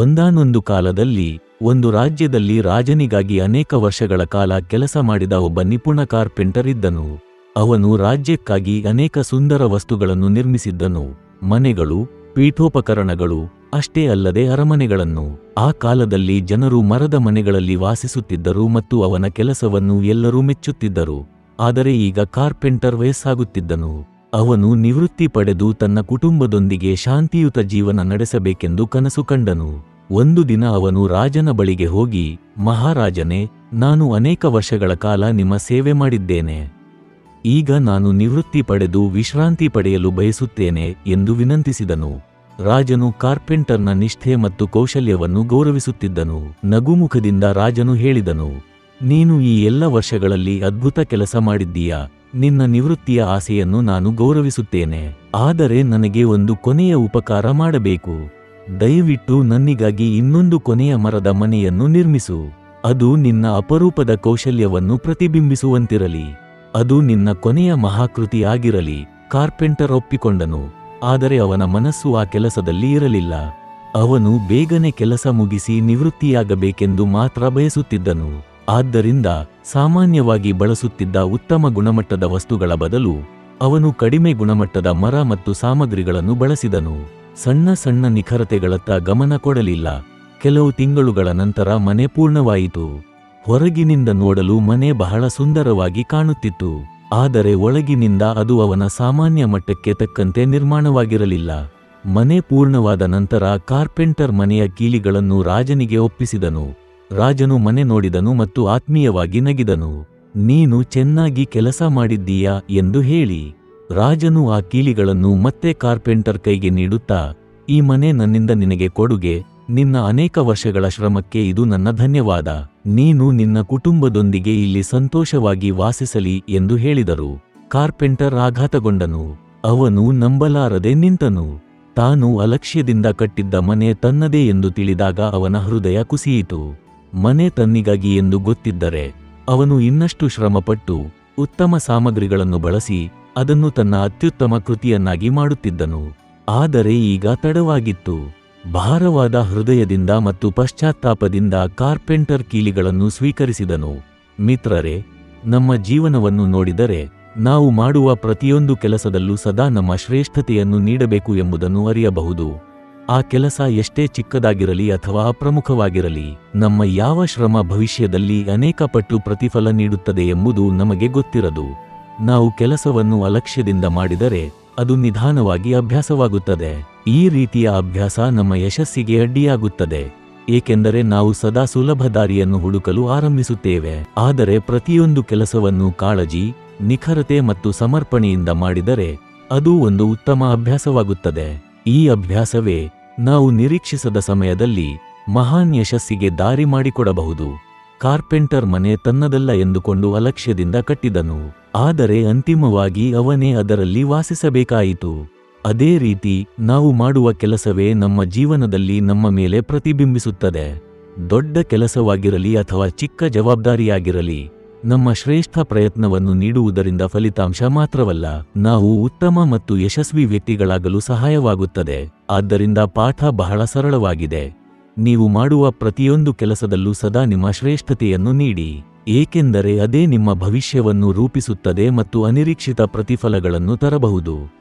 ಒಂದಾನೊಂದು ಕಾಲದಲ್ಲಿ ಒಂದು ರಾಜ್ಯದಲ್ಲಿ ರಾಜನಿಗಾಗಿ ಅನೇಕ ವರ್ಷಗಳ ಕಾಲ ಕೆಲಸ ಮಾಡಿದ ಒಬ್ಬ ನಿಪುಣ ಕಾರ್ಪೆಂಟರ್ ಇದ್ದನು. ಅವನು ರಾಜ್ಯಕ್ಕಾಗಿ ಅನೇಕ ಸುಂದರ ವಸ್ತುಗಳನ್ನು ನಿರ್ಮಿಸಿದ್ದನು. ಮನೆಗಳು, ಪೀಠೋಪಕರಣಗಳು, ಅಷ್ಟೇ ಅಲ್ಲದೆ ಅರಮನೆಗಳನ್ನು. ಆ ಕಾಲದಲ್ಲಿ ಜನರು ಮರದ ಮನೆಗಳಲ್ಲಿ ವಾಸಿಸುತ್ತಿದ್ದರು ಮತ್ತು ಅವನ ಕೆಲಸವನ್ನು ಎಲ್ಲರೂ ಮೆಚ್ಚುತ್ತಿದ್ದರು. ಆದರೆ ಈಗ ಕಾರ್ಪೆಂಟರ್ ವಯಸ್ಸಾಗುತ್ತಿದ್ದನು. ಅವನು ನಿವೃತ್ತಿ ಪಡೆದು ತನ್ನ ಕುಟುಂಬದೊಂದಿಗೆ ಶಾಂತಿಯುತ ಜೀವನ ನಡೆಸಬೇಕೆಂದು ಕನಸು ಕಂಡನು. ಒಂದು ದಿನ ಅವನು ರಾಜನ ಬಳಿಗೆ ಹೋಗಿ, ಮಹಾರಾಜನೇ, ನಾನು ಅನೇಕ ವರ್ಷಗಳ ಕಾಲ ನಿಮ್ಮ ಸೇವೆ ಮಾಡಿದ್ದೇನೆ. ಈಗ ನಾನು ನಿವೃತ್ತಿ ಪಡೆದು ವಿಶ್ರಾಂತಿ ಪಡೆಯಲು ಬಯಸುತ್ತೇನೆ, ಎಂದು ವಿನಂತಿಸಿದನು. ರಾಜನು ಕಾರ್ಪೆಂಟರ್ನ ನಿಷ್ಠೆ ಮತ್ತು ಕೌಶಲ್ಯವನ್ನು ಗೌರವಿಸುತ್ತಿದ್ದನು. ನಗುಮುಖದಿಂದ ರಾಜನು ಹೇಳಿದನು, ನೀನು ಈ ಎಲ್ಲ ವರ್ಷಗಳಲ್ಲಿ ಅದ್ಭುತ ಕೆಲಸ ಮಾಡಿದ್ದೀಯಾ? ನಿನ್ನ ನಿವೃತ್ತಿಯ ಆಸೆಯನ್ನು ನಾನು ಗೌರವಿಸುತ್ತೇನೆ. ಆದರೆ ನನಗೆ ಒಂದು ಕೊನೆಯ ಉಪಕಾರ ಮಾಡಬೇಕು. ದಯವಿಟ್ಟು ನನ್ನಿಗಾಗಿ ಇನ್ನೊಂದು ಕೊನೆಯ ಮರದ ಮನೆಯನ್ನು ನಿರ್ಮಿಸು. ಅದು ನಿನ್ನ ಅಪರೂಪದ ಕೌಶಲ್ಯವನ್ನು ಪ್ರತಿಬಿಂಬಿಸುವಂತಿರಲಿ. ಅದು ನಿನ್ನ ಕೊನೆಯ ಮಹಾಕೃತಿ ಆಗಿರಲಿ ಕಾರ್ಪೆಂಟರ್ ಒಪ್ಪಿಕೊಂಡನು. ಆದರೆ ಅವನ ಮನಸ್ಸು ಆ ಕೆಲಸದಲ್ಲಿ ಇರಲಿಲ್ಲ. ಅವನು ಬೇಗನೆ ಕೆಲಸ ಮುಗಿಸಿ ನಿವೃತ್ತಿಯಾಗಬೇಕೆಂದು ಮಾತ್ರ ಬಯಸುತ್ತಿದ್ದನು. ಆದ್ದರಿಂದ ಸಾಮಾನ್ಯವಾಗಿ ಬಳಸುತ್ತಿದ್ದ ಉತ್ತಮ ಗುಣಮಟ್ಟದ ವಸ್ತುಗಳ ಬದಲು ಅವನು ಕಡಿಮೆ ಗುಣಮಟ್ಟದ ಮರ ಮತ್ತು ಸಾಮಗ್ರಿಗಳನ್ನು ಬಳಸಿದನು. ಸಣ್ಣ ಸಣ್ಣ ನಿಖರತೆಗಳತ್ತ ಗಮನ ಕೊಡಲಿಲ್ಲ. ಕೆಲವು ತಿಂಗಳುಗಳ ನಂತರ ಮನೆ ಪೂರ್ಣವಾಯಿತು. ಹೊರಗಿನಿಂದ ನೋಡಲು ಮನೆ ಬಹಳ ಸುಂದರವಾಗಿ ಕಾಣುತ್ತಿತ್ತು. ಆದರೆ ಒಳಗಿನಿಂದ ಅದು ಅವನ ಸಾಮಾನ್ಯ ಮಟ್ಟಕ್ಕೆ ತಕ್ಕಂತೆ ನಿರ್ಮಾಣವಾಗಿರಲಿಲ್ಲ. ಮನೆ ಪೂರ್ಣವಾದ ನಂತರ ಕಾರ್ಪೆಂಟರ್ ಮನೆಯ ಕೀಲಿಗಳನ್ನು ರಾಜನಿಗೆ ಒಪ್ಪಿಸಿದನು. ರಾಜನು ಮನೆ ನೋಡಿದನು ಮತ್ತು ಆತ್ಮೀಯವಾಗಿ ನಗಿದನು. ನೀನು ಚೆನ್ನಾಗಿ ಕೆಲಸ ಮಾಡಿದ್ದೀಯಾ? ಎಂದು ಹೇಳಿ. ರಾಜನು ಆ ಕೀಲಿಗಳನ್ನು ಮತ್ತೆ ಕಾರ್ಪೆಂಟರ್ ಕೈಗೆ ನೀಡುತ್ತಾ, ಈ ಮನೆ ನನ್ನಿಂದ ನಿನಗೆ ಕೊಡುಗೆ, ನಿನ್ನ ಅನೇಕ ವರ್ಷಗಳ ಶ್ರಮಕ್ಕೆ ಇದು ನನ್ನ ಧನ್ಯವಾದ, ನೀನು ನಿನ್ನ ಕುಟುಂಬದೊಂದಿಗೆ ಇಲ್ಲಿ ಸಂತೋಷವಾಗಿ ವಾಸಿಸಲಿ ಎಂದು ಹೇಳಿದರು. ಕಾರ್ಪೆಂಟರ್ ಆಘಾತಗೊಂಡನು, ಅವನು ನಂಬಲಾರದೆ ನಿಂತನು. ತಾನು ಅಲಕ್ಷ್ಯದಿಂದ ಕಟ್ಟಿದ್ದ ಮನೆ ತನ್ನದೇ ಎಂದು ತಿಳಿದಾಗ ಅವನ ಹೃದಯ ಕುಸಿಯಿತು. ಮನೆ ತನ್ನಿಗಾಗಿ ಎಂದು ಗೊತ್ತಿದ್ದರೆ, ಅವನು ಇನ್ನಷ್ಟು ಶ್ರಮಪಟ್ಟು ಉತ್ತಮ ಸಾಮಗ್ರಿಗಳನ್ನು ಬಳಸಿ ಅದನ್ನು ತನ್ನ ಅತ್ಯುತ್ತಮ ಕೃತಿಯನ್ನಾಗಿ ಮಾಡುತ್ತಿದ್ದನು. ಆದರೆ ಈಗ ತಡವಾಗಿತ್ತು. ಭಾರವಾದ ಹೃದಯದಿಂದ ಮತ್ತು ಪಶ್ಚಾತ್ತಾಪದಿಂದ ಕಾರ್ಪೆಂಟರ್ ಕೀಲಿಗಳನ್ನು ಸ್ವೀಕರಿಸಿದನು. ಮಿತ್ರರೇ, ನಮ್ಮ ಜೀವನವನ್ನು ನೋಡಿದರೆ ನಾವು ಮಾಡುವ ಪ್ರತಿಯೊಂದು ಕೆಲಸದಲ್ಲೂ ಸದಾ ನಮ್ಮ ಶ್ರೇಷ್ಠತೆಯನ್ನು ನೀಡಬೇಕು ಎಂಬುದನ್ನು ಅರಿಯಬಹುದು. ಆ ಕೆಲಸ ಎಷ್ಟೇ ಚಿಕ್ಕದಾಗಿರಲಿ ಅಥವಾ ಅಪ್ರಮುಖವಾಗಿರಲಿ, ನಮ್ಮ ಯಾವ ಶ್ರಮ ಭವಿಷ್ಯದಲ್ಲಿ ಅನೇಕ ಪಟ್ಟು ಪ್ರತಿಫಲ ನೀಡುತ್ತದೆ ಎಂಬುದು ನಮಗೆ ಗೊತ್ತಿರದು. ನಾವು ಕೆಲಸವನ್ನು ಅಲಕ್ಷ್ಯದಿಂದ ಮಾಡಿದರೆ ಅದು ನಿಧಾನವಾಗಿ ಅಭ್ಯಾಸವಾಗುತ್ತದೆ. ಈ ರೀತಿಯ ಅಭ್ಯಾಸ ನಮ್ಮ ಯಶಸ್ಸಿಗೆ ಅಡ್ಡಿಯಾಗುತ್ತದೆ. ಏಕೆಂದರೆ ನಾವು ಸದಾ ಸುಲಭ ದಾರಿಯನ್ನು ಹುಡುಕಲು ಆರಂಭಿಸುತ್ತೇವೆ. ಆದರೆ ಪ್ರತಿಯೊಂದು ಕೆಲಸವನ್ನು ಕಾಳಜಿ, ನಿಖರತೆ ಮತ್ತು ಸಮರ್ಪಣೆಯಿಂದ ಮಾಡಿದರೆ ಅದು ಒಂದು ಉತ್ತಮ ಅಭ್ಯಾಸವಾಗುತ್ತದೆ. ಈ ಅಭ್ಯಾಸವೇ ನಾವು ನಿರೀಕ್ಷಿಸದ ಸಮಯದಲ್ಲಿ ಮಹಾನ್ ಯಶಸ್ಸಿಗೆ ದಾರಿ ಮಾಡಿಕೊಡಬಹುದು. ಕಾರ್ಪೆಂಟರ್ ಮನೆ ತನ್ನದಲ್ಲ ಎಂದುಕೊಂಡು ಅಲಕ್ಷ್ಯದಿಂದ ಕಟ್ಟಿದನು. ಆದರೆ ಅಂತಿಮವಾಗಿ ಅವನೇ ಅದರಲ್ಲಿ ವಾಸಿಸಬೇಕಾಯಿತು. ಅದೇ ರೀತಿ ನಾವು ಮಾಡುವ ಕೆಲಸವೇ ನಮ್ಮ ಜೀವನದಲ್ಲಿ ನಮ್ಮ ಮೇಲೆ ಪ್ರತಿಬಿಂಬಿಸುತ್ತದೆ. ದೊಡ್ಡ ಕೆಲಸವಾಗಿರಲಿ ಅಥವಾ ಚಿಕ್ಕ ಜವಾಬ್ದಾರಿಯಾಗಿರಲಿ, ನಮ್ಮ ಶ್ರೇಷ್ಠ ಪ್ರಯತ್ನವನ್ನು ನೀಡುವುದರಿಂದ ಫಲಿತಾಂಶ ಮಾತ್ರವಲ್ಲ, ನಾವು ಉತ್ತಮ ಮತ್ತು ಯಶಸ್ವಿ ವ್ಯಕ್ತಿಗಳಾಗಲು ಸಹಾಯವಾಗುತ್ತದೆ. ಆದ್ದರಿಂದ ಪಾಠ ಬಹಳ ಸರಳವಾಗಿದೆ. ನೀವು ಮಾಡುವ ಪ್ರತಿಯೊಂದು ಕೆಲಸದಲ್ಲೂ ಸದಾ ನಿಮ್ಮ ಶ್ರೇಷ್ಠತೆಯನ್ನು ನೀಡಿ, ಏಕೆಂದರೆ ಅದೇ ನಿಮ್ಮ ಭವಿಷ್ಯವನ್ನು ರೂಪಿಸುತ್ತದೆ ಮತ್ತು ಅನಿರೀಕ್ಷಿತ ಪ್ರತಿಫಲಗಳನ್ನು ತರಬಹುದು.